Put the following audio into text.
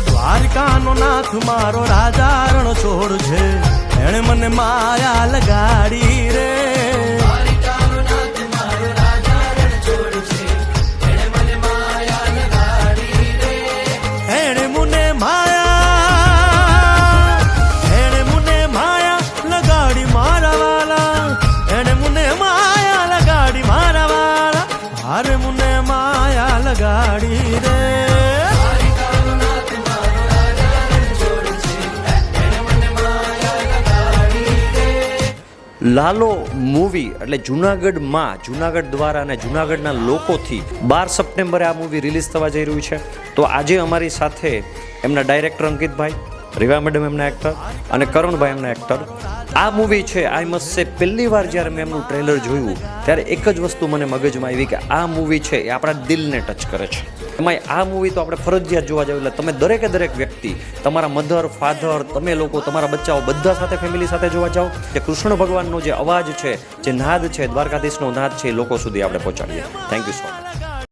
નાથ મારો રાજા છોડ છે. એણે મને માયા લગાડી રે. એણે મુને માયા લાલો મૂવી એટલે જુનાગઢમાં જુનાગઢ દ્વારા અને જુનાગઢના લોકોથી બાર સપ્ટેમ્બરે આ મૂવી રિલીઝ થવા જઈ રહ્યું છે. તો આજે અમારી સાથે એમના ડાયરેક્ટર અંકિતભાઈ, રીવા મેડમ એમના એક્ટર અને કરણભાઈ એમના એક્ટર આ મૂવી છે આઈ મસ્ટ સે પહેલી વાર જ્યારે મેં એમનું ટ્રેલર જોયું, ત્યારે એક જ વસ્તુ મને મગજમાં આવી કે આ મૂવી છે એ આપણા દિલને ટચ કરે છે. એમાંય આ મૂવી તો આપણે ફરજિયાત જોવા જાવ. એટલે તમે દરેકે દરેક વ્યક્તિ, તમારા મધર ફાધર તમે લોકો, તમારા બચ્ચાઓ બધા સાથે ફેમિલી સાથે જોવા જાઓ કે કૃષ્ણ ભગવાનનો જે અવાજ છે, જે નાદ છે, દ્વારકાધીશનો નાદ છે, એ લોકો સુધી આપણે પહોંચાડીએ. Thank you so much